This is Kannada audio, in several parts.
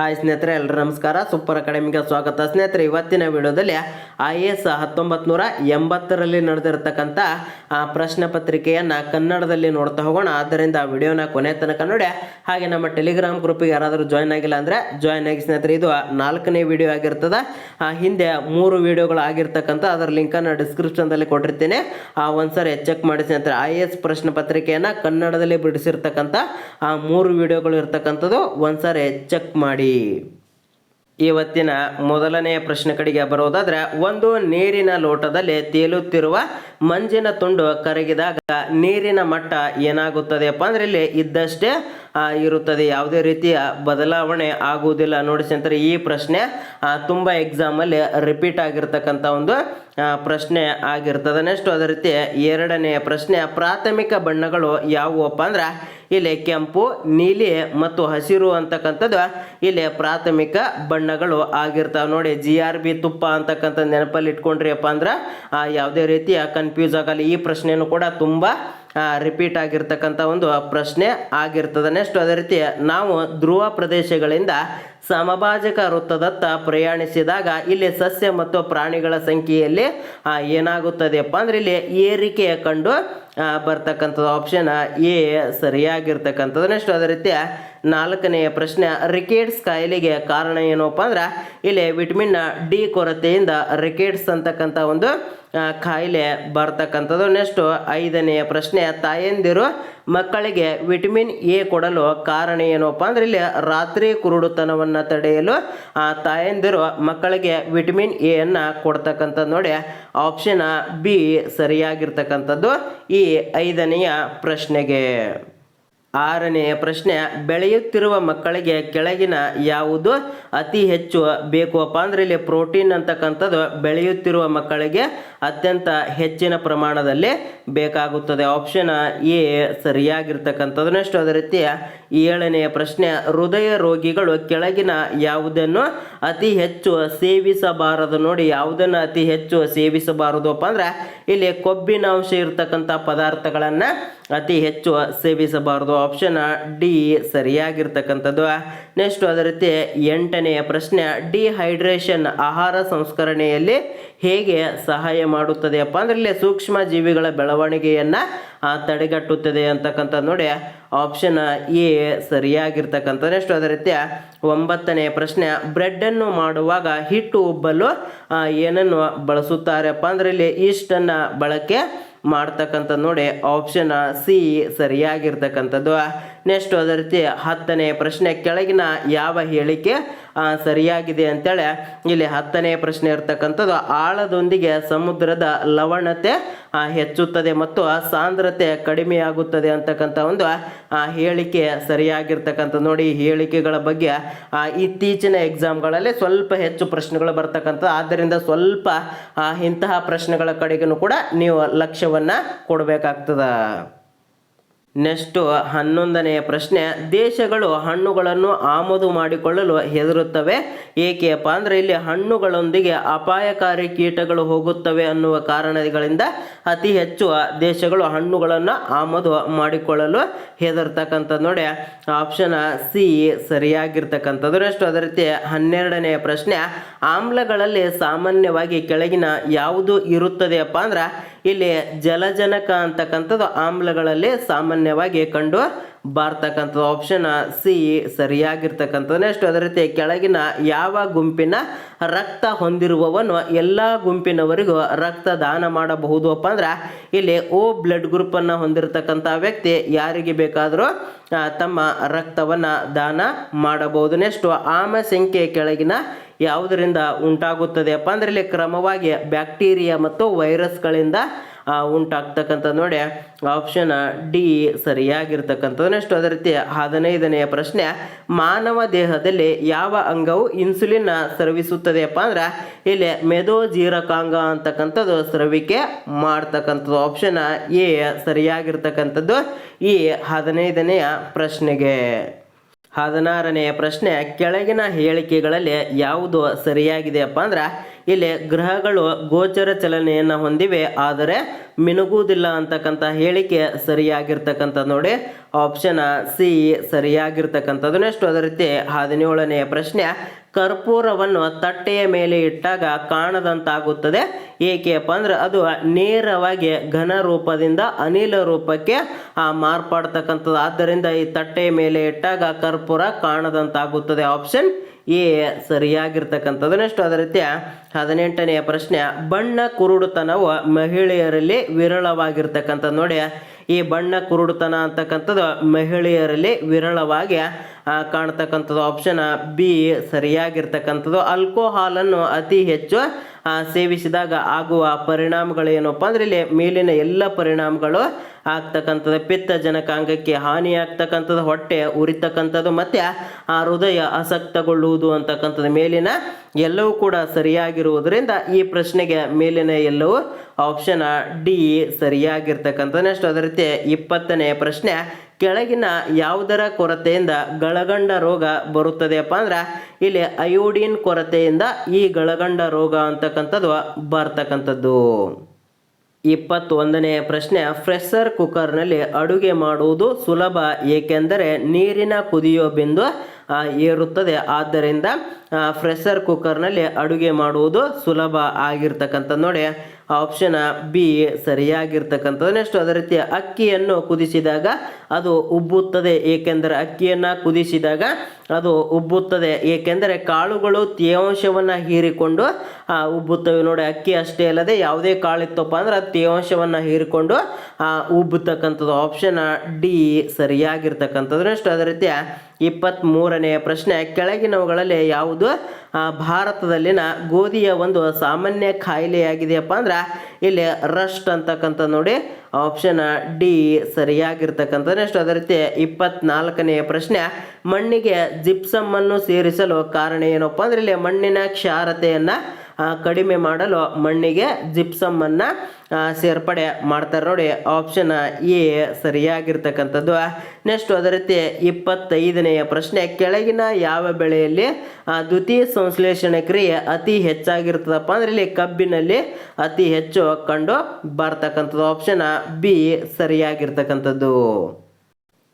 ಹಾಯ್ ಸ್ನೇಹಿತರೆ ಎಲ್ಲರೂ ನಮಸ್ಕಾರ. ಸೂಪರ್ ಅಕಾಡೆಮಿಗೆ ಸ್ವಾಗತ. ಸ್ನೇಹಿತರೆ, ಇವತ್ತಿನ ವಿಡಿಯೋದಲ್ಲಿ ಐ ಎ ಎಸ್ ಹತ್ತೊಂಬತ್ತು ನೂರ ಎಂಬತ್ತರಲ್ಲಿ ನಡೆದಿರತಕ್ಕಂಥ ಆ, ಪ್ರಶ್ನೆ ಪತ್ರಿಕೆಯನ್ನು ಕನ್ನಡದಲ್ಲಿ ನೋಡ್ತಾ ಹೋಗೋಣ. ಆದ್ದರಿಂದ ಆ ವಿಡಿಯೋನ ಕೊನೆ ತನಕ ನೋಡಿ. ಹಾಗೆ ನಮ್ಮ ಟೆಲಿಗ್ರಾಮ್ ಗ್ರೂಪಿಗೆ ಯಾರಾದರೂ ಜಾಯ್ನ್ ಆಗಿಲ್ಲ ಅಂದರೆ ಜಾಯ್ನ್ ಆಗಿ ಸ್ನೇಹಿತರೆ, ಇದು ನಾಲ್ಕನೇ ವಿಡಿಯೋ ಆಗಿರ್ತದೆ. ಆ, ಹಿಂದೆ ಮೂರು ವಿಡಿಯೋಗಳು ಆಗಿರ್ತಕ್ಕಂಥ ಅದರ ಲಿಂಕನ್ನು ಡಿಸ್ಕ್ರಿಪ್ಷನ್ದಲ್ಲಿ ಕೊಟ್ಟಿರ್ತೀನಿ. ಆ, ಒಂದ್ಸರಿ ಚೆಕ್ ಮಾಡಿ ಸ್ನೇಹಿತರೆ. ಐ ಎ ಎಸ್ ಪ್ರಶ್ನೆ ಪತ್ರಿಕೆಯನ್ನು ಕನ್ನಡದಲ್ಲಿ ಬಿಡಿಸಿರ್ತಕ್ಕಂಥ ಆ, ಮೂರು ವಿಡಿಯೋಗಳು ಇರ್ತಕ್ಕಂಥದ್ದು ಒಂದ್ಸರಿ ಚೆಕ್ ಮಾಡಿ. ಇವತ್ತಿನ ಮೊದಲನೆಯ ಪ್ರಶ್ನೆ ಕಡೆಗೆ ಬರೋದಾದ್ರೆ ಒಂದು ನೀರಿನ ಲೋಟದಲ್ಲಿ ತೇಲುತ್ತಿರುವ ಮಂಜಿನ ತುಂಡು ಕರಗಿದಾಗ ನೀರಿನ ಮಟ್ಟ ಏನಾಗುತ್ತದೆಯಪ್ಪ ಅಂದ್ರೆ ಇಲ್ಲಿ ಇದ್ದಷ್ಟೇ ಇರುತ್ತದೆ. ಯಾವುದೇ ರೀತಿಯ ಬದಲಾವಣೆ ಆಗುವುದಿಲ್ಲ. ನೋಡಿ ಸ್ನೇಹಿತರೆ, ಈ ಪ್ರಶ್ನೆ ತುಂಬಾ ಎಕ್ಸಾಮ್ ಎಕ್ಸಾಮಲ್ಲಿ ರಿಪೀಟ್ ಆಗಿರ್ತಕ್ಕಂಥ ಒಂದು ಪ್ರಶ್ನೆ ಆಗಿರ್ತದೆ. ನೆಕ್ಸ್ಟ್ ಅದೇ ರೀತಿ ಎರಡನೆಯ ಪ್ರಶ್ನೆ, ಪ್ರಾಥಮಿಕ ಬಣ್ಣಗಳು ಯಾವುವಪ್ಪ ಅಂದ್ರೆ, ಇಲ್ಲಿ ಕೆಂಪು, ನೀಲಿ ಮತ್ತು ಹಸಿರು ಅಂತಕ್ಕಂಥದ್ದು ಇಲ್ಲಿ ಪ್ರಾಥಮಿಕ ಬಣ್ಣಗಳು ಆಗಿರ್ತಾವೆ. ನೋಡಿ ಜಿ ಆರ್ ಬಿ ತುಪ್ಪ ಅಂತಕ್ಕಂಥ ನೆನಪಲ್ಲಿ ಇಟ್ಕೊಂಡ್ರಿಯಪ್ಪ ಅಂದ್ರೆ ಯಾವುದೇ ರೀತಿಯ ಕನ್ಫ್ಯೂಸ್ ಆಗಲ್ಲ ಈ ಪ್ರಶ್ನೆಯೂ ಕೂಡ ತುಂಬ ರಿಪೀಟ್ ಆಗಿರ್ತಕ್ಕಂಥ ಒಂದು ಪ್ರಶ್ನೆ ಆಗಿರ್ತದೆ. ನೆಕ್ಸ್ಟ್ ಅದೇ ರೀತಿ ನಾವು ಧ್ರುವ ಪ್ರದೇಶಗಳಿಂದ ಸಮಭಾಜಕ ವೃತ್ತದತ್ತ ಪ್ರಯಾಣಿಸಿದಾಗ ಇಲ್ಲಿ ಸಸ್ಯ ಮತ್ತು ಪ್ರಾಣಿಗಳ ಸಂಖ್ಯೆಯಲ್ಲಿ ಏನಾಗುತ್ತದೆಯಪ್ಪ ಅಂದ್ರೆ ಇಲ್ಲಿ ಏರಿಕೆಯ ಕಂಡು ಬರ್ತಕ್ಕಂಥದ್ದು ಆಪ್ಷನ್ ಎ ಸರಿಯಾಗಿರ್ತಕ್ಕಂಥದ್ದು ನೆಕ್ಸ್ಟ್ ಅದೇ ರೀತಿ ನಾಲ್ಕನೆಯ ಪ್ರಶ್ನೆ ರಿಕೇಟ್ಸ್ ಕಾಯಿಲೆಗೆ ಕಾರಣ ಏನಪ್ಪ ಅಂದ್ರೆ, ಇಲ್ಲಿ ವಿಟಮಿನ್ ಡಿ ಕೊರತೆಯಿಂದ ರಿಕೇಟ್ಸ್ ಅಂತಕ್ಕಂಥ ಒಂದು ಕಾಯಿಲೆ ಬರ್ತಕ್ಕಂಥದ್ದು. ನೆಕ್ಸ್ಟ್ ಐದನೆಯ ಪ್ರಶ್ನೆ, ತಾಯಂದಿರು ಮಕ್ಕಳಿಗೆ ವಿಟಮಿನ್ ಎ ಕೊಡಲು ಕಾರಣ ಏನಪ್ಪ ಅಂದ್ರೆ, ಇಲ್ಲಿ ರಾತ್ರಿ ಕುರುಡುತನವನ್ನು ತಡೆಯಲು, ಆ, ತಾಯಂದಿರು ಮಕ್ಕಳಿಗೆ ವಿಟಮಿನ್ ಎ ಅನ್ನ ಕೊಡ್ತಕ್ಕಂಥದ್ದು ನೋಡಿ. ಆಪ್ಷನ್ ಬಿ ಸರಿಯಾಗಿರ್ತಕ್ಕಂಥದ್ದು. ಈ ಐದನೆಯ ಪ್ರಶ್ನೆಗೆ ಆರನೆಯ ಪ್ರಶ್ನೆ, ಬೆಳೆಯುತ್ತಿರುವ ಮಕ್ಕಳಿಗೆ ಕೆಳಗಿನ ಯಾವುದು ಅತಿ ಹೆಚ್ಚು? ಬೇಕಪ್ಪ ಅಂದ್ರೆ ಇಲ್ಲಿ ಪ್ರೋಟೀನ್ ಅಂತಕ್ಕಂಥದ್ದು ಬೆಳೆಯುತ್ತಿರುವ ಮಕ್ಕಳಿಗೆ ಅತ್ಯಂತ ಹೆಚ್ಚಿನ ಪ್ರಮಾಣದಲ್ಲಿ ಬೇಕಾಗುತ್ತದೆ. ಆಪ್ಷನ್ ಎ ಸರಿಯಾಗಿರ್ತಕ್ಕಂಥದ್ದು ನೆಕ್ಸ್ಟ್ ಅದೇ ರೀತಿ ಏಳನೆಯ ಪ್ರಶ್ನೆ, ಹೃದಯ ರೋಗಿಗಳು ಕೆಳಗಿನ ಯಾವುದನ್ನು ಅತಿ ಹೆಚ್ಚು ಸೇವಿಸಬಾರದು? ನೋಡಿ, ಯಾವುದನ್ನು ಅತಿ ಹೆಚ್ಚು ಸೇವಿಸಬಾರದಪ್ಪ ಅಂದ್ರೆ ಇಲ್ಲಿ ಕೊಬ್ಬಿನ ಅಂಶ ಇರ್ತಕ್ಕಂಥ ಪದಾರ್ಥಗಳನ್ನು ಅತಿ ಹೆಚ್ಚು ಸೇವಿಸಬಾರದು. ಆಪ್ಷನ್ ಡಿ ಸರಿಯಾಗಿರ್ತಕ್ಕಂಥದ್ದು. ನೆಕ್ಸ್ಟ್ ಅದೇ ರೀತಿ ಎಂಟನೆಯ ಪ್ರಶ್ನೆ ಡಿಹೈಡ್ರೇಷನ್ ಆಹಾರ ಸಂಸ್ಕರಣೆಯಲ್ಲಿ ಹೇಗೆ ಸಹಾಯ ಮಾಡುತ್ತದೆಯಪ್ಪ ಅಂದ್ರೆ ಇಲ್ಲಿ ಸೂಕ್ಷ್ಮ ಜೀವಿಗಳ ಬೆಳವಣಿಗೆಯನ್ನು ತಡೆಗಟ್ಟುತ್ತದೆ ಅಂತಕ್ಕಂಥದ್ದು ನೋಡಿ. ಆಪ್ಷನ್ ಎ ಸರಿಯಾಗಿರ್ತಕ್ಕಂಥ ನೆಕ್ಸ್ಟ್ ಅದೇ ರೀತಿ ಒಂಬತ್ತನೆಯ ಪ್ರಶ್ನೆ ಬ್ರೆಡ್ಡನ್ನು ಮಾಡುವಾಗ ಹಿಟ್ಟು ಉಬ್ಬಲು ಏನನ್ನು ಬಳಸುತ್ತಾರಪ್ಪ ಅಂದ್ರೆ ಇಲ್ಲಿ ಈಸ್ಟನ್ನು ಬಳಕೆ ಮಾಡ್ತಕ್ಕಂಥದ್ದು ನೋಡಿ ಆಪ್ಷನ್ ಸಿ ಸರಿಯಾಗಿರ್ತಕ್ಕಂಥದ್ದು. ನೆಕ್ಸ್ಟ್ ಅದೇ ರೀತಿ ಹತ್ತನೇ ಪ್ರಶ್ನೆ, ಕೆಳಗಿನ ಯಾವ ಹೇಳಿಕೆ ಸರಿಯಾಗಿದೆ ಅಂತೇಳಿ. ಇಲ್ಲಿ ಹತ್ತನೇ ಪ್ರಶ್ನೆ ಇರ್ತಕ್ಕಂಥದ್ದು, ಆಳದೊಂದಿಗೆ ಸಮುದ್ರದ ಲವಣತೆ ಹೆಚ್ಚುತ್ತದೆ ಮತ್ತು ಸಾಂದ್ರತೆ ಕಡಿಮೆಯಾಗುತ್ತದೆ ಅಂತಕ್ಕಂಥ ಒಂದು ಹೇಳಿಕೆ ಸರಿಯಾಗಿರ್ತಕ್ಕಂಥ ನೋಡಿ ಹೇಳಿಕೆಗಳ ಬಗ್ಗೆ ಇತ್ತೀಚಿನ ಎಕ್ಸಾಮ್ಗಳಲ್ಲಿ ಸ್ವಲ್ಪ ಹೆಚ್ಚು ಪ್ರಶ್ನೆಗಳು ಬರ್ತಕ್ಕಂಥ ಆದ್ದರಿಂದ ಸ್ವಲ್ಪ ಇಂತಹ ಪ್ರಶ್ನೆಗಳ ಕಡೆಗೂ ಕೂಡ ನೀವು ಲಕ್ಷ್ಯವನ್ನು ಕೊಡಬೇಕಾಗ್ತದ. ನೆಕ್ಸ್ಟು ಹನ್ನೊಂದನೆಯ ಪ್ರಶ್ನೆ, ದೇಶಗಳು ಹಣ್ಣುಗಳನ್ನು ಆಮದು ಮಾಡಿಕೊಳ್ಳಲು ಹೆದರುತ್ತವೆ, ಏಕೆಯಪ್ಪ ಅಂದರೆ ಇಲ್ಲಿ ಹಣ್ಣುಗಳೊಂದಿಗೆ ಅಪಾಯಕಾರಿ ಕೀಟಗಳು ಹೋಗುತ್ತವೆ ಅನ್ನುವ ಕಾರಣಗಳಿಂದ ಅತಿ ಹೆಚ್ಚು ದೇಶಗಳು ಹಣ್ಣುಗಳನ್ನು ಆಮದು ಮಾಡಿಕೊಳ್ಳಲು ಹೆದರ್ತಕ್ಕಂಥದ್ದು ನೋಡಿ. Option C ಸರಿಯಾಗಿರ್ತಕ್ಕಂಥದ್ದು. ನೆಕ್ಸ್ಟ್ ಅದೇ ರೀತಿ ಹನ್ನೆರಡನೆಯ ಪ್ರಶ್ನೆ, ಆಮ್ಲಗಳಲ್ಲಿ ಸಾಮಾನ್ಯವಾಗಿ ಕೆಳಗಿನ ಯಾವುದು ಇರುತ್ತದೆಯಪ್ಪ ಅಂದ್ರೆ ಇಲ್ಲಿ ಜಲಜನಕ ಅಂತಕ್ಕಂಥದ್ದು ಆಮ್ಲಗಳಲ್ಲಿ ಸಾಮಾನ್ಯವಾಗಿ ಕಂಡು ಬರ್ತಕ್ಕಂಥದ್ದು. ಆಪ್ಷನ್ ಸಿ ಸರಿಯಾಗಿರ್ತಕ್ಕಂಥದ್ದು ನೆಕ್ಸ್ಟ್ ಅದೇ ರೀತಿ ಕೆಳಗಿನ ಯಾವ ಗುಂಪಿನ ರಕ್ತ ಹೊಂದಿರುವವನು ಎಲ್ಲ ಗುಂಪಿನವರಿಗೂ ರಕ್ತ ದಾನ ಮಾಡಬಹುದು. ಅಪ್ಪ ಅಂದ್ರೆ ಇಲ್ಲಿ ಓ ಬ್ಲಡ್ ಗ್ರೂಪನ್ನು ಹೊಂದಿರತಕ್ಕಂಥ ವ್ಯಕ್ತಿ ಯಾರಿಗೆ ಬೇಕಾದರೂ ತಮ್ಮ ರಕ್ತವನ್ನು ದಾನ ಮಾಡಬಹುದು ನೆಕ್ಸ್ಟ್ ಆಮ ಸಂಖ್ಯೆ ಕೆಳಗಿನ ಯಾವುದರಿಂದ ಉಂಟಾಗುತ್ತದೆಯಪ್ಪ ಅಂದ್ರೆ ಇಲ್ಲಿ ಕ್ರಮವಾಗಿ ಬ್ಯಾಕ್ಟೀರಿಯಾ ಮತ್ತು ವೈರಸ್ಗಳಿಂದ ಉಂಟಾಗ್ತಕ್ಕಂಥ ಉಂಟಾಗ್ತಕ್ಕಂಥದ್ದು ನೋಡಿ, ಆಪ್ಷನ್ ಡಿ ಸರಿಯಾಗಿರ್ತಕ್ಕಂಥದ್ದು ನೆಕ್ಸ್ಟ್ ಅದೇ ರೀತಿ ಹದಿನೈದನೆಯ ಪ್ರಶ್ನೆ, ಮಾನವ ದೇಹದಲ್ಲಿ ಯಾವ ಅಂಗವು ಇನ್ಸುಲಿನ್ ಸ್ರವಿಸುತ್ತದೆಯಪ್ಪ ಅಂದ್ರೆ ಇಲ್ಲಿ ಮೆದೋಜೀರಕಾಂಗ ಅಂತಕ್ಕಂಥದ್ದು ಸ್ರವಿಕೆ ಮಾಡ್ತಕ್ಕಂಥದ್ದು. ಆಪ್ಷನ್ ಎ ಸರಿಯಾಗಿರ್ತಕ್ಕಂಥದ್ದು ಈ ಹದಿನೈದನೆಯ ಪ್ರಶ್ನೆಗೆ. ಹದಿನಾರನೆಯ ಪ್ರಶ್ನೆ ಕೆಳಗಿನ ಹೇಳಿಕೆಗಳಲ್ಲಿ ಯಾವುದು ಸರಿಯಾಗಿದೆಯಪ್ಪ ಅಂದ್ರೆ ಇಲ್ಲಿ ಗ್ರಹಗಳು ಗೋಚರ ಚಲನೆಯನ್ನು ಹೊಂದಿವೆ, ಆದರೆ ಮಿನುಗುವುದಿಲ್ಲ ಅಂತಕ್ಕಂಥ ಹೇಳಿಕೆ ಸರಿಯಾಗಿರ್ತಕ್ಕಂಥ ನೋಡಿ. Option C ಸರಿಯಾಗಿರ್ತಕ್ಕಂಥದ್ದು. ನೆಕ್ಸ್ಟ್ ಅದೇ ರೀತಿ ಹದಿನೇಳನೆಯ ಪ್ರಶ್ನೆ, ಕರ್ಪೂರವನ್ನು ತಟ್ಟೆಯ ಮೇಲೆ ಇಟ್ಟಾಗ ಕಾಣದಂತಾಗುತ್ತದೆ. ಏಕೆಯಪ್ಪ ಅಂದ್ರೆ ಅದು ನೇರವಾಗಿ ಘನ ರೂಪದಿಂದ ಅನಿಲ ರೂಪಕ್ಕೆ ಮಾರ್ಪಾಡ್ತಕ್ಕಂಥದ್ದು. ಆದ್ದರಿಂದ ಈ ತಟ್ಟೆಯ ಮೇಲೆ ಇಟ್ಟಾಗ ಕರ್ಪೂರ ಕಾಣದಂತಾಗುತ್ತದೆ. ಆಪ್ಷನ್ ಎ ಸರಿಯಾಗಿರ್ತಕ್ಕಂಥದ್ದು ನೆಕ್ಸ್ಟ್ ಅದೇ ರೀತಿಯ ಹದಿನೆಂಟನೆಯ ಪ್ರಶ್ನೆ, ಬಣ್ಣ ಕುರುಡುತನವು ಮಹಿಳೆಯರಲ್ಲಿ ವಿರಳವಾಗಿರ್ತಕ್ಕಂಥದ್ದು. ನೋಡಿ, ಈ ಬಣ್ಣ ಕುರುಡುತನ ಅಂತಕ್ಕಂಥದ್ದು ಮಹಿಳೆಯರಲ್ಲಿ ವಿರಳವಾಗಿ ಕಾಣ್ತಕ್ಕಂಥದ್ದು. Option B ಸರಿಯಾಗಿರ್ತಕ್ಕಂಥದ್ದು. ಆಲ್ಕೋಹಾಲನ್ನು ಅತಿ ಹೆಚ್ಚು ಸೇವಿಸಿದಾಗ ಆಗುವ ಪರಿಣಾಮಗಳೇನಪ್ಪ ಅಂದ್ರೆ ಇಲ್ಲಿ ಮೇಲಿನ ಎಲ್ಲ ಪರಿಣಾಮಗಳು ಆಗ್ತಕ್ಕಂಥದ್ದು. ಪಿತ್ತ ಜನಕಾಂಗಕ್ಕೆ ಹಾನಿ ಆಗ್ತಕ್ಕಂಥದ್ದು ಹೊಟ್ಟೆ ಉರಿತಕ್ಕಂಥದ್ದು, ಮತ್ತೆ ಆ ಹೃದಯ ಅಸಕ್ತಗೊಳ್ಳುವುದು ಅಂತಕ್ಕಂಥದ್ದು. ಮೇಲಿನ ಎಲ್ಲವೂ ಕೂಡ ಸರಿಯಾಗಿರುವುದರಿಂದ ಈ ಪ್ರಶ್ನೆಗೆ ಮೇಲಿನ ಎಲ್ಲವೂ ಆಪ್ಷನ್ ಡಿ ಸರಿಯಾಗಿರ್ತಕ್ಕಂಥದ್ದು. ನೆಕ್ಸ್ಟ್ ಅದೇ ರೀತಿ ಇಪ್ಪತ್ತನೇ ಪ್ರಶ್ನೆ ಕೆಳಗಿನ ಯಾವುದರ ಕೊರತೆಯಿಂದ ಗಳಗಂಡ ರೋಗ ಬರುತ್ತದೆಯಪ್ಪ ಅಂದ್ರೆ ಇಲ್ಲಿ ಅಯೋಡಿನ್ ಕೊರತೆಯಿಂದ ಈ ಗಳಗಂಡ ರೋಗ ಅಂತಕ್ಕಂಥದ್ದು ಬರ್ತಕ್ಕಂಥದ್ದು. ಇಪ್ಪತ್ತೊಂದನೆಯ ಪ್ರಶ್ನೆ ಪ್ರೆಷರ್ ಕುಕ್ಕರ್ನಲ್ಲಿ ಅಡುಗೆ ಮಾಡುವುದು ಸುಲಭ ಏಕೆಂದರೆ ನೀರಿನ ಕುದಿಯೋ ಬಿಂದು ಏರುತ್ತದೆ. ಆದ್ದರಿಂದ ಪ್ರೆಷರ್ ಕುಕ್ಕರ್ನಲ್ಲಿ ಅಡುಗೆ ಮಾಡುವುದು ಸುಲಭ ಆಗಿರ್ತಕ್ಕಂಥದ್ದು. ನೋಡಿ ಆಪ್ಷನ್ ಬಿ ಸರಿಯಾಗಿರ್ತಕ್ಕಂಥದ್ದು ನೆಕ್ಸ್ಟ್ ಅದೇ ರೀತಿ ಅಕ್ಕಿಯನ್ನು ಕುದಿಸಿದಾಗ ಅದು ಉಬ್ಬುತ್ತದೆ. ಏಕೆಂದರೆ ಅಕ್ಕಿಯನ್ನು ಕುದಿಸಿದಾಗ ಅದು ಉಬ್ಬುತ್ತದೆ. ಏಕೆಂದರೆ ಕಾಳುಗಳು ತೇವಾಂಶವನ್ನು ಹೀರಿಕೊಂಡು ಉಬ್ಬುತ್ತವೆ. ನೋಡಿ ಅಕ್ಕಿ ಅಷ್ಟೇ ಅಲ್ಲದೆ ಯಾವುದೇ ಕಾಳಿತ್ತಪ್ಪ ಅಂದ್ರೆ ಅದು ತೇವಾಂಶವನ್ನು ಹೀರಿಕೊಂಡು ಆ, ಉಬ್ಬುತ್ತಕ್ಕಂಥದ್ದು ಆಪ್ಷನ್ ಡಿ ಸರಿಯಾಗಿರ್ತಕ್ಕಂಥದ್ದು. ನೆಕ್ಸ್ಟ್ ಅದೇ ರೀತಿ ಇಪ್ಪತ್ತ್ಮೂರನೆಯ ಪ್ರಶ್ನೆ ಕೆಳಗಿನವುಗಳಲ್ಲಿ ಯಾವುದು? ಭಾರತದಲ್ಲಿನ ಗೋಧಿಯ ಒಂದು ಸಾಮಾನ್ಯ ಕಾಯಿಲೆಯಾಗಿದೆಯಪ್ಪ ಅಂದ್ರೆ ಇಲ್ಲಿ ರಸ್ಟ್ ಅಂತಕ್ಕಂಥ ನೋಡಿ ಆಪ್ಷನ್ ಡಿ ಸರಿಯಾಗಿರ್ತಕ್ಕಂಥ ನೆಕ್ಸ್ಟ್ ಅದೇ ರೀತಿ ಇಪ್ಪತ್ನಾಲ್ಕನೆಯ ಪ್ರಶ್ನೆ, ಮಣ್ಣಿಗೆ ಜಿಪ್ಸಮ್ ಅನ್ನು ಸೇರಿಸಲು ಕಾರಣ ಏನಪ್ಪ ಅಂದ್ರೆ, ಇಲ್ಲಿ ಮಣ್ಣಿನ ಕ್ಷಾರತೆಯನ್ನು ಕಡಿಮೆ ಮಾಡಲು ಮಣ್ಣಿಗೆ ಜಿಪ್ಸಮ್ ಅನ್ನ ಸೇರ್ಪಡೆ ಮಾಡ್ತಾರೆ ನೋಡಿ. ಆಪ್ಷನ್ ಎ ಸರಿಯಾಗಿರ್ತಕ್ಕಂಥದ್ದು. ನೆಕ್ಸ್ಟ್ ಅದೇ ರೀತಿ ಇಪ್ಪತ್ತೈದನೆಯ ಪ್ರಶ್ನೆ, ಕೆಳಗಿನ ಯಾವ ಬೆಳೆಯಲ್ಲಿ ದ್ವಿತೀಯ ಸಂಶ್ಲೇಷಣೆ ಕ್ರಿಯೆ ಅತಿ ಹೆಚ್ಚಾಗಿರ್ತದಪ್ಪ ಅಂದ್ರೆ ಇಲ್ಲಿ ಕಬ್ಬಿನಲ್ಲಿ ಅತಿ ಹೆಚ್ಚು ಕಂಡು ಬರ್ತಕ್ಕಂಥದ್ದು. Option B ಸರಿಯಾಗಿರ್ತಕ್ಕಂಥದ್ದು.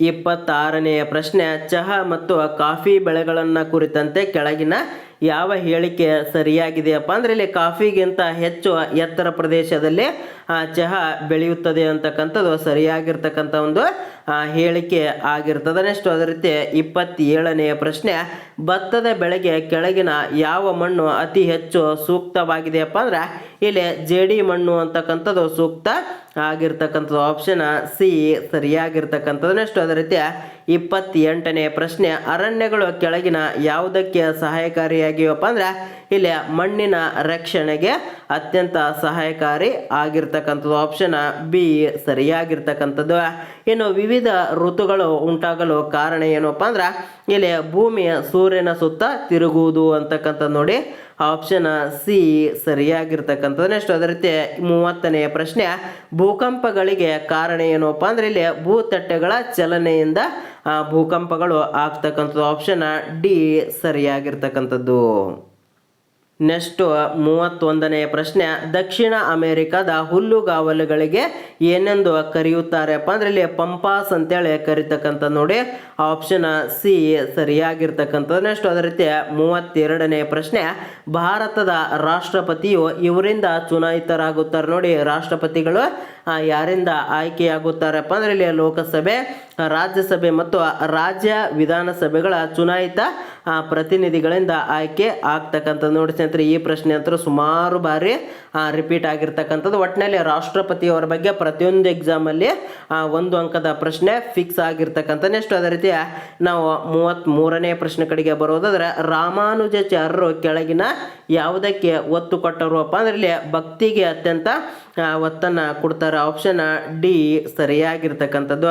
ಇಪ್ಪತ್ತಾರನೆಯ ಪ್ರಶ್ನೆ, ಚಹಾ ಮತ್ತು ಕಾಫಿ ಬೆಳೆಗಳನ್ನು ಕುರಿತಂತೆ ಕೆಳಗಿನ ಯಾವ ಹೇಳಿಕೆ ಸರಿಯಾಗಿದೆಯಪ್ಪ ಅಂದ್ರೆ ಇಲ್ಲಿ ಕಾಫಿಗಿಂತ ಹೆಚ್ಚು ಎತ್ತರ ಪ್ರದೇಶದಲ್ಲಿ ಚಹಾ ಬೆಳೆಯುತ್ತದೆ ಅಂತಕ್ಕಂಥದ್ದು ಸರಿಯಾಗಿರ್ತಕ್ಕಂಥ ಒಂದು ಹೇಳಿಕೆ ಆಗಿರ್ತದೆ. ನೆಕ್ಸ್ಟ್ ಅದೇ ರೀತಿ ಇಪ್ಪತ್ತೇಳನೆಯ ಪ್ರಶ್ನೆ, ಭತ್ತದ ಬೆಳೆಗೆ ಕೆಳಗಿನ ಯಾವ ಮಣ್ಣು ಅತಿ ಹೆಚ್ಚು ಸೂಕ್ತವಾಗಿದೆಯಪ್ಪ ಅಂದ್ರೆ ಇಲ್ಲಿ ಜೇಡಿ ಮಣ್ಣು ಅಂತಕ್ಕಂಥದ್ದು ಸೂಕ್ತ ಆಗಿರ್ತಕ್ಕಂಥದ್ದು. Option C ಸರಿಯಾಗಿರ್ತಕ್ಕಂಥದ್ದು. ನೆಕ್ಸ್ಟ್ ಅದೇ ರೀತಿ ಇಪ್ಪತ್ತೆಂಟನೇ ಪ್ರಶ್ನೆ, ಅರಣ್ಯಗಳು ಕೆಳಗಿನ ಯಾವುದಕ್ಕೆ ಸಹಾಯಕಾರಿಯಾಗಿವಪ್ಪ ಅಂದ್ರೆ, ಇಲ್ಲಿ ಮಣ್ಣಿನ ರಕ್ಷಣೆಗೆ ಅತ್ಯಂತ ಸಹಾಯಕಾರಿ ಆಗಿರ್ತಕ್ಕಂಥದ್ದು. ಆಪ್ಷನ್ ಬಿ ಸರಿಯಾಗಿರ್ತಕ್ಕಂಥದ್ದು. ಇನ್ನು ವಿವಿಧ ಋತುಗಳು ಉಂಟಾಗಲು ಕಾರಣ ಏನಪ್ಪ ಅಂದ್ರೆ, ಇಲ್ಲಿ ಭೂಮಿಯ ಸೂರ್ಯನ ಸುತ್ತ ತಿರುಗುವುದು ಅಂತಕ್ಕಂಥ ನೋಡಿ. ಆಪ್ಷನ್ ಸಿ ಸರಿಯಾಗಿರ್ತಕ್ಕಂಥದ್ದು ನೆಕ್ಸ್ಟ್ ಅದೇ ರೀತಿ ಮೂವತ್ತನೆಯ ಪ್ರಶ್ನೆ, ಭೂಕಂಪಗಳಿಗೆ ಕಾರಣ ಏನಪ್ಪ ಅಂದ್ರೆ ಇಲ್ಲಿ ಭೂತಟ್ಟೆಗಳ ಚಲನೆಯಿಂದ ಭೂಕಂಪಗಳು ಆಗ್ತಕ್ಕಂಥದ್ದು ಆಪ್ಷನ್ ಡಿ ಸರಿಯಾಗಿರ್ತಕ್ಕಂಥದ್ದು. ನೆಕ್ಸ್ಟ್ ಮೂವತ್ತೊಂದನೆಯ ಪ್ರಶ್ನೆ, ದಕ್ಷಿಣ ಅಮೆರಿಕದ ಹುಲ್ಲುಗಾವಲುಗಳಿಗೆ ಏನೆಂದು ಕರೆಯುತ್ತಾರೆಪ್ಪ ಅಂದ್ರೆ ಇಲ್ಲಿ ಪಂಪಾಸ್ ಅಂತೇಳಿ ಕರಿತಕ್ಕಂಥ ನೋಡಿ ಆಪ್ಷನ್ ಸಿ ಸರಿಯಾಗಿರ್ತಕ್ಕಂಥದ್ದು. ನೆಕ್ಸ್ಟ್ ಅದೇ ರೀತಿ ಮೂವತ್ತೆರಡನೆಯ ಪ್ರಶ್ನೆ, ಭಾರತದ ರಾಷ್ಟ್ರಪತಿಯು ಇವರಿಂದ ಚುನಾಯಿತರಾಗುತ್ತಾರೆ ನೋಡಿ, ರಾಷ್ಟ್ರಪತಿಗಳು ಯಾರಿಂದ ಆಯ್ಕೆಯಾಗುತ್ತಾರಪ್ಪ ಅಂದ್ರೆ ಇಲ್ಲಿ ಲೋಕಸಭೆ ರಾಜ್ಯಸಭೆ ಮತ್ತು ರಾಜ್ಯ ವಿಧಾನಸಭೆಗಳ ಚುನಾಯಿತ ಪ್ರತಿನಿಧಿಗಳಿಂದ ಆಯ್ಕೆ ಆಗ್ತಕ್ಕಂಥದ್ದು. ನೋಡಿ ಸ್ನೇಹಿತರೆ, ಈ ಪ್ರಶ್ನೆ ಅಂತೂ ಸುಮಾರು ಬಾರಿ ರಿಪೀಟ್ ಆಗಿರ್ತಕ್ಕಂಥದ್ದು. ಒಟ್ಟಿನಲ್ಲಿ ರಾಷ್ಟ್ರಪತಿಯವರ ಬಗ್ಗೆ ಪ್ರತಿಯೊಂದು ಎಕ್ಸಾಮಲ್ಲಿ ಒಂದು ಅಂಕದ ಪ್ರಶ್ನೆ ಫಿಕ್ಸ್ ಆಗಿರ್ತಕ್ಕಂಥ ನೆಕ್ಸ್ಟ್ ಅದೇ ರೀತಿ, ನಾವು ಮೂವತ್ತ್ ಮೂರನೇ ಪ್ರಶ್ನೆ ಕಡೆಗೆ ಬರೋದಾದ್ರೆ, ರಾಮಾನುಜಾಚಾರ್ಯರು ಕೆಳಗಿನ ಯಾವುದಕ್ಕೆ ಒತ್ತು ಕೊಟ್ಟರು ಅಪ್ಪ? ಅಂದ್ರೆ ಭಕ್ತಿಗೆ ಅತ್ಯಂತ ಒತ್ತನ್ನು ಕೊಡ್ತಾರೆ. ಆಪ್ಷನ್ ಡಿ ಸರಿಯಾಗಿರ್ತಕ್ಕಂಥದ್ದು.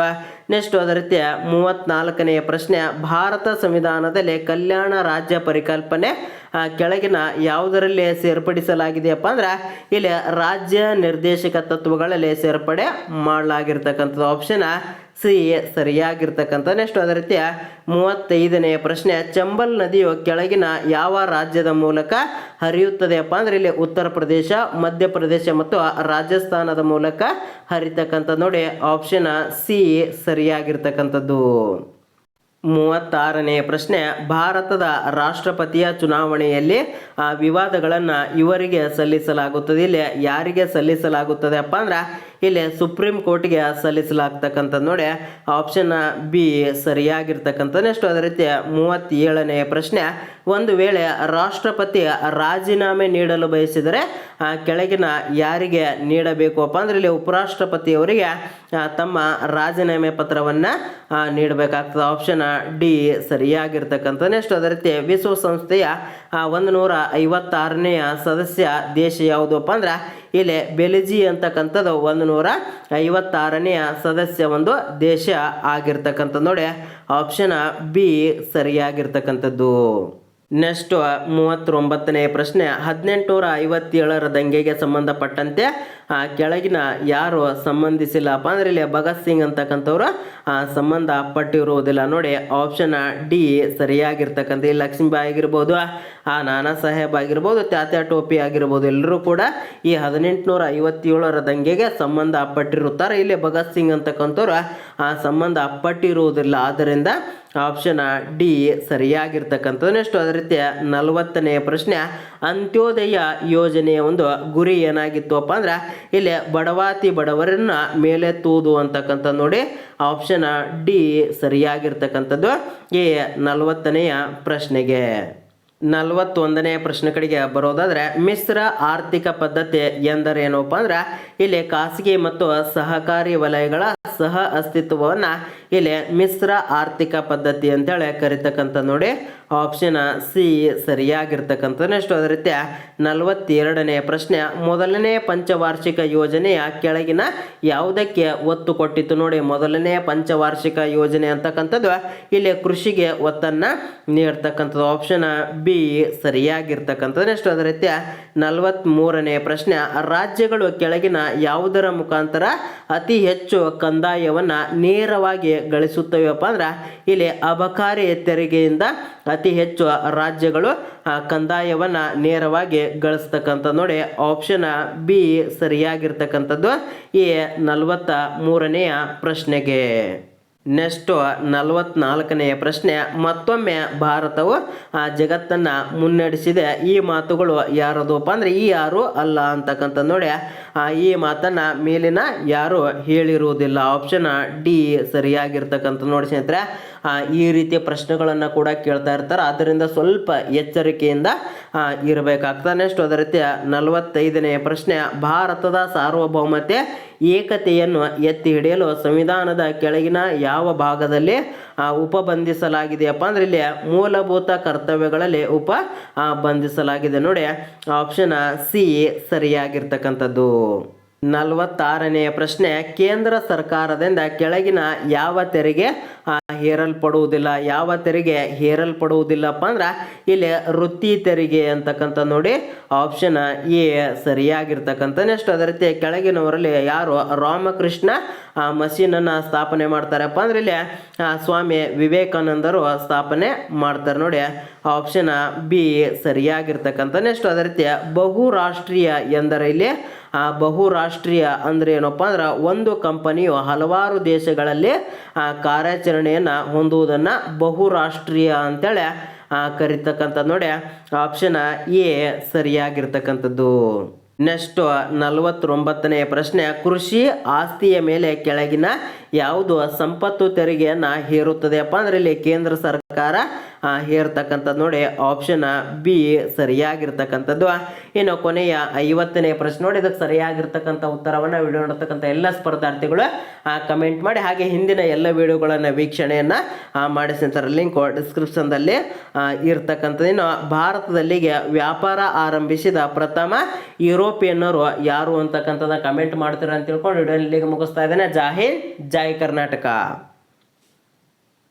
ನೆಕ್ಸ್ಟ್ ಅದೇ ರೀತಿಯ ಮೂವತ್ನಾಲ್ಕನೆಯ ಪ್ರಶ್ನೆ. ಭಾರತ ಸಂವಿಧಾನದಲ್ಲಿ ಕಲ್ಯಾಣ ರಾಜ್ಯ ಪರಿಕಲ್ಪನೆ ಕೆಳಗಿನ ಯಾವುದರಲ್ಲಿ ಸೇರ್ಪಡಿಸಲಾಗಿದೆಯಪ್ಪ ಅಂದ್ರೆ, ಇಲ್ಲಿ ರಾಜ್ಯ ನಿರ್ದೇಶಕ ತತ್ವಗಳಲ್ಲಿ ಸೇರ್ಪಡೆ ಮಾಡಲಾಗಿರ್ತಕ್ಕಂಥದ್ದು. ಆಪ್ಷನ್ ಸಿ ಸರಿಯಾಗಿರ್ತಕ್ಕಂಥ ನೆಕ್ಸ್ಟ್ ಅದೇ ರೀತಿಯ ಮೂವತ್ತೈದನೆಯ ಪ್ರಶ್ನೆ, ಚಂಬಲ್ ನದಿಯು ಕೆಳಗಿನ ಯಾವ ರಾಜ್ಯದ ಮೂಲಕ ಹರಿಯುತ್ತದೆಯಪ್ಪ ಅಂದ್ರೆ ಇಲ್ಲಿ ಉತ್ತರ ಪ್ರದೇಶ ಮಧ್ಯಪ್ರದೇಶ ಮತ್ತು ರಾಜಸ್ಥಾನದ ಮೂಲಕ ಹರಿತಕ್ಕಂಥ ನೋಡಿ ಆಪ್ಷನ್ ಸಿ ಸರಿಯಾಗಿರ್ತಕ್ಕಂಥದ್ದು. ಮೂವತ್ತಾರನೆಯ ಪ್ರಶ್ನೆ, ಭಾರತದ ರಾಷ್ಟ್ರಪತಿಯ ಚುನಾವಣೆಯಲ್ಲಿ ವಿವಾದಗಳನ್ನು ಇವರಿಗೆ ಸಲ್ಲಿಸಲಾಗುತ್ತದೆ, ಇಲ್ಲಿ ಯಾರಿಗೆ ಸಲ್ಲಿಸಲಾಗುತ್ತದೆ ಅಪ್ಪ ಅಂದ್ರೆ ಇಲ್ಲಿ ಸುಪ್ರೀಂ ಕೋರ್ಟ್ಗೆ ಸಲ್ಲಿಸಲಾಗ್ತಕ್ಕಂಥ ನೋಡಿ ಆಪ್ಷನ್ ಬಿ ಸರಿಯಾಗಿರ್ತಕ್ಕಂಥ ನೆಕ್ಸ್ಟ್ ಅದೇ ರೀತಿ ಮೂವತ್ತೇಳನೆಯ ಪ್ರಶ್ನೆ ಒಂದು ವೇಳೆ ರಾಷ್ಟ್ರಪತಿ ರಾಜೀನಾಮೆ ನೀಡಲು ಬಯಸಿದರೆ ಕೆಳಗಿನ ಯಾರಿಗೆ ನೀಡಬೇಕು ಅಪ್ಪ? ಅಂದರೆ ಇಲ್ಲಿ ಉಪರಾಷ್ಟ್ರಪತಿಯವರಿಗೆ ತಮ್ಮ ರಾಜೀನಾಮೆ ಪತ್ರವನ್ನು ನೀಡಬೇಕಾಗ್ತದೆ. ಆಪ್ಷನ್ ಡಿ ಸರಿಯಾಗಿರ್ತಕ್ಕಂಥ ನೆಕ್ಸ್ಟ್ ಅದೇ ರೀತಿ ವಿಶ್ವಸಂಸ್ಥೆಯ ಒಂದು ನೂರ ಐವತ್ತಾರನೆಯ ಸದಸ್ಯ ದೇಶ ಯಾವುದಪ್ಪ ಅಂದ್ರೆ ಇಲ್ಲಿ ಬೆಲಿಜಿ ಅಂತಕ್ಕಂಥದ್ದು ಒಂದು ನೂರ ಐವತ್ತಾರನೆಯ ಸದಸ್ಯ ಒಂದು ದೇಶ ಆಗಿರ್ತಕ್ಕಂಥ ನೋಡಿ ಆಪ್ಷನ್ ಬಿ ಸರಿಯಾಗಿರ್ತಕ್ಕಂಥದ್ದು. ನೆಕ್ಸ್ಟ್ ಮೂವತ್ತೊಂಬತ್ತನೇ ಪ್ರಶ್ನೆ ಹದಿನೆಂಟುನೂರ ಐವತ್ತೇಳರ ದಂಗೆಗೆ ಸಂಬಂಧಪಟ್ಟಂತೆ ಆ ಕೆಳಗಿನ ಯಾರು ಸಂಬಂಧಿಸಿಲ್ಲಪ್ಪ ಅಂದ್ರೆ ಇಲ್ಲಿ ಭಗತ್ ಸಿಂಗ್ ಅಂತಕ್ಕಂಥವ್ರು ಆ, ಸಂಬಂಧ ಪಟ್ಟಿರುವುದಿಲ್ಲ ನೋಡಿ ಆಪ್ಷನ್ ಡಿ ಸರಿಯಾಗಿರ್ತಕ್ಕಂಥ ಈ ಲಕ್ಷ್ಮೀಬಾಯಿ ಆಗಿರ್ಬೋದು ಆ ನಾನಾ ಸಾಹೇಬ್ ಆಗಿರ್ಬೋದು ತಾತ್ಯ ಟೋಪಿ ಆಗಿರ್ಬೋದು ಎಲ್ಲರೂ ಕೂಡ ಈ ಹದಿನೆಂಟುನೂರ ಐವತ್ತೇಳರ ದಂಗೆಗೆ ಸಂಬಂಧ ಪಟ್ಟಿರುತ್ತಾರೆ. ಇಲ್ಲಿ ಭಗತ್ ಸಿಂಗ್ ಅಂತಕ್ಕಂಥವ್ರು ಆ ಸಂಬಂಧ ಪಟ್ಟಿರುವುದಿಲ್ಲ. ಆದ್ದರಿಂದ ಆಪ್ಷನ್ ಡಿ ಸರಿಯಾಗಿರ್ತಕ್ಕಂಥದ್ದು. ನೆಕ್ಸ್ಟ್ ಅದೇ ರೀತಿ ನಲವತ್ತನೆಯ ಪ್ರಶ್ನೆ ಅಂತ್ಯೋದಯ ಯೋಜನೆಯ ಒಂದು ಗುರಿ ಏನಾಗಿತ್ತು ಅಪ್ಪ ಅಂದ್ರೆ ಇಲ್ಲಿ ಬಡವಾತಿ ಬಡವರನ್ನ ಮೇಲೆತ್ತುವುದು ಅಂತಕ್ಕಂಥ ನೋಡಿ ಆಪ್ಷನ್ ಡಿ ಸರಿಯಾಗಿರ್ತಕ್ಕಂಥದ್ದು. ಈ ನಲವತ್ತನೆಯ ಪ್ರಶ್ನೆಗೆ. ನಲವತ್ತೊಂದನೇ ಪ್ರಶ್ನೆ ಕಡೆಗೆ ಬರೋದಾದ್ರೆ, ಮಿಶ್ರ ಆರ್ಥಿಕ ಪದ್ಧತಿ ಎಂದರೇನಪ್ಪ ಅಂದ್ರೆ, ಇಲ್ಲಿ ಖಾಸಗಿ ಮತ್ತು ಸಹಕಾರಿ ವಲಯಗಳ ಸಹ ಅಸ್ತಿತ್ವವನ್ನು ಇಲ್ಲಿ ಮಿಶ್ರ ಆರ್ಥಿಕ ಪದ್ಧತಿ ಅಂತೇಳಿ ಕರಿತಕ್ಕಂಥ ನೋಡಿ. ಆಪ್ಷನ್ ಸಿ ಸರಿಯಾಗಿರ್ತಕ್ಕಂಥ ನೆಕ್ಸ್ಟ್ ಅದೇ ರೀತಿ ನಲವತ್ತೆರಡನೇ ಪ್ರಶ್ನೆ, ಮೊದಲನೇ ಪಂಚವಾರ್ಷಿಕ ಯೋಜನೆಯ ಕೆಳಗಿನ ಯಾವುದಕ್ಕೆ ಒತ್ತು ಕೊಟ್ಟಿತ್ತು ನೋಡಿ. ಮೊದಲನೇ ಪಂಚವಾರ್ಷಿಕ ಯೋಜನೆ ಅಂತಕ್ಕಂಥದ್ದು ಇಲ್ಲಿ ಕೃಷಿಗೆ ಒತ್ತನ್ನು ನೀಡ್ತಕ್ಕಂಥದ್ದು. ಆಪ್ಷನ್ ಬಿ ಸರಿಯಾಗಿರ್ತಕ್ಕಂಥದ್ದು ನೆಕ್ಸ್ಟ್ ಅದೇ ರೀತಿ ನಲವತ್ತ್ಮೂರನೇ ಪ್ರಶ್ನೆ ರಾಜ್ಯಗಳು ಕೆಳಗಿನ ಯಾವುದರ ಮುಖಾಂತರ ಅತಿ ಹೆಚ್ಚು ಕಂದಾಯವನ್ನು ನೇರವಾಗಿ ಗಳಿಸುತ್ತವೆಯಪ್ಪ ಅಂದ್ರೆ ಇಲ್ಲಿ ಅಬಕಾರಿ ತೆರಿಗೆಯಿಂದ ಅತಿ ಹೆಚ್ಚು ರಾಜ್ಯಗಳು ಆ, ಕಂದಾಯವನ್ನು ನೇರವಾಗಿ ಗಳಿಸ್ತಕ್ಕಂಥ ನೋಡಿ ಆಪ್ಷನ್ ಬಿ ಸರಿಯಾಗಿರ್ತಕ್ಕಂಥದ್ದು ಈ ನಲವತ್ತ ಮೂರನೆಯ ಪ್ರಶ್ನೆಗೆ. ನೆಕ್ಸ್ಟ್ ನಲವತ್ನಾಲ್ಕನೆಯ ಪ್ರಶ್ನೆ, ಮತ್ತೊಮ್ಮೆ ಭಾರತವು, ಆ, ಜಗತ್ತನ್ನು ಮುನ್ನಡೆಸಿದೆ. ಈ ಮಾತುಗಳು ಯಾರದಪ್ಪ ಅಂದ್ರೆ ಈ ಯಾರು ಅಲ್ಲ ಅಂತಕ್ಕಂಥ ನೋಡಿ, ಆ, ಈ ಮಾತನ್ನು ಮೇಲಿನ ಯಾರು ಹೇಳಿರುವುದಿಲ್ಲ. ಆಪ್ಷನ್ ಡಿ, ಸರಿಯಾಗಿರ್ತಕ್ಕಂಥ ನೋಡಿ ಸ್ನೇಹಿತರೆ. ಈ ರೀತಿಯ ಪ್ರಶ್ನೆಗಳನ್ನು ಕೂಡ ಕೇಳ್ತಾ ಇರ್ತಾರೆ. ಆದ್ದರಿಂದ ಸ್ವಲ್ಪ ಎಚ್ಚರಿಕೆಯಿಂದ ಇರಬೇಕಾಗ್ತದೆ. ನೆಕ್ಸ್ಟ್ ಅದೇ ರೀತಿಯ ನಲವತ್ತೈದನೆಯ ಪ್ರಶ್ನೆ, ಭಾರತದ ಸಾರ್ವಭೌಮತೆ ಏಕತೆಯನ್ನು ಎತ್ತಿ ಹಿಡಿಯಲು ಸಂವಿಧಾನದ ಕೆಳಗಿನ ಯಾವ ಭಾಗದಲ್ಲಿ ಉಪಬಂಧಿಸಲಾಗಿದೆಯಪ್ಪ ಅಂದ್ರೆ ಇಲ್ಲಿ ಮೂಲಭೂತ ಕರ್ತವ್ಯಗಳಲ್ಲಿ ಉಪ ಬಂಧಿಸಲಾಗಿದೆ. ನೋಡಿ ಆಪ್ಷನ್ ಸಿ ಸರಿಯಾಗಿರ್ತಕ್ಕಂಥದ್ದು. ನಲವತ್ತಾರನೆಯ ಪ್ರಶ್ನೆ, ಕೇಂದ್ರ ಸರ್ಕಾರದಿಂದ ಕೆಳಗಿನ ಯಾವ ತೆರಿಗೆ ಹೇರಲ್ಪಡುವುದಿಲ್ಲ. ಯಾವ ತೆರಿಗೆ ಹೇರಲ್ಪಡುವುದಿಲ್ಲಪ್ಪ ಅಂದ್ರೆ, ಇಲ್ಲಿ ವೃತ್ತಿ ತೆರಿಗೆ ಅಂತಕ್ಕಂಥ ನೋಡಿ ಆಪ್ಷನ್ ಎ ಸರಿಯಾಗಿರ್ತಕ್ಕಂಥ ನೆಕ್ಸ್ಟ್ ಅದೇ ರೀತಿ ಕೆಳಗಿನವರಲ್ಲಿ ಯಾರು, ರಾಮಕೃಷ್ಣ, ಆ ಮಷೀನನ್ನು ಸ್ಥಾಪನೆ ಮಾಡ್ತಾರಪ್ಪ ಅಂದ್ರೆ, ಇಲ್ಲಿ ಸ್ವಾಮಿ ವಿವೇಕಾನಂದರು ಸ್ಥಾಪನೆ ಮಾಡ್ತಾರೆ ನೋಡಿ ಆಪ್ಷನ್ ಬಿ ಸರಿಯಾಗಿರ್ತಕ್ಕಂಥ ನೆಕ್ಸ್ಟ್ ಅದೇ ರೀತಿ ಬಹುರಾಷ್ಟ್ರೀಯ ಎಂದರೆ ಇಲ್ಲಿ ಬಹುರಾಷ್ಟ್ರೀಯ ಅಂದರೆ ಏನಪ್ಪ ಅಂದ್ರೆ ಒಂದು ಕಂಪನಿಯು ಹಲವಾರು ದೇಶಗಳಲ್ಲಿ ಕಾರ್ಯಾಚರಣೆಯನ್ನು ಹೊಂದುವುದನ್ನು ಬಹುರಾಷ್ಟ್ರೀಯ ಅಂತೇಳಿ ಕರಿತಕ್ಕಂಥದ್ದು ಕರಿತಕ್ಕಂಥ ನೋಡಿ. ಆಪ್ಷನ್ ಎ ಸರಿಯಾಗಿರ್ತಕ್ಕಂಥದ್ದು. ನೆಕ್ಸ್ಟ್ ನಲವತ್ತೊಂಬತ್ತನೆಯ ಪ್ರಶ್ನೆ. ಕೃಷಿ ಆಸ್ತಿಯ ಮೇಲೆ ಕೆಳಗಿನ ಯಾವುದು ಸಂಪತ್ತು ತೆರಿಗೆಯನ್ನು ಹೇರುತ್ತದೆಯಪ್ಪ ಅಂದರೆ ಇಲ್ಲಿ ಕೇಂದ್ರ ಸರ್ಕಾರ ಹೇರ್ತಕ್ಕಂಥದ್ದು ನೋಡಿ ಆಪ್ಷನ್ ಬಿ ಸರಿಯಾಗಿರ್ತಕ್ಕಂಥದ್ದು. ಇನ್ನು ಕೊನೆಯ ಐವತ್ತನೇ ಪ್ರಶ್ನೆ ನೋಡಿ, ಇದಕ್ಕೆ ಸರಿಯಾಗಿರ್ತಕ್ಕಂಥ ಉತ್ತರವನ್ನು ವಿಡಿಯೋ ನೋಡ್ತಕ್ಕಂಥ ಎಲ್ಲ ಸ್ಪರ್ಧಾರ್ಥಿಗಳು ಕಮೆಂಟ್ ಮಾಡಿ, ಹಾಗೆ ಹಿಂದಿನ ಎಲ್ಲ ವಿಡಿಯೋಗಳನ್ನು ವೀಕ್ಷಣೆಯನ್ನು ಮಾಡಿಸಿರ್ತಾರೆ ಲಿಂಕ್ ಡಿಸ್ಕ್ರಿಪ್ಷನ್ದಲ್ಲಿ ಇರ್ತಕ್ಕಂಥದ್ದು. ಇನ್ನು ಭಾರತದಲ್ಲಿಗೆ ವ್ಯಾಪಾರ ಆರಂಭಿಸಿದ ಪ್ರಥಮ ಯುರೋಪಿಯನ್ನರು ಯಾರು ಅಂತಕ್ಕಂಥದ್ದು ಕಮೆಂಟ್ ಮಾಡ್ತೀರ ಅಂತ ತಿಳ್ಕೊಂಡು ವಿಡಿಯೋ ಇಲ್ಲಿಗೆ ಮುಗಿಸ್ತಾ ಇದ್ದೇನೆ. ಜೈ ಜಾಯ್ ಜೈ ಕರ್ನಾಟಕ.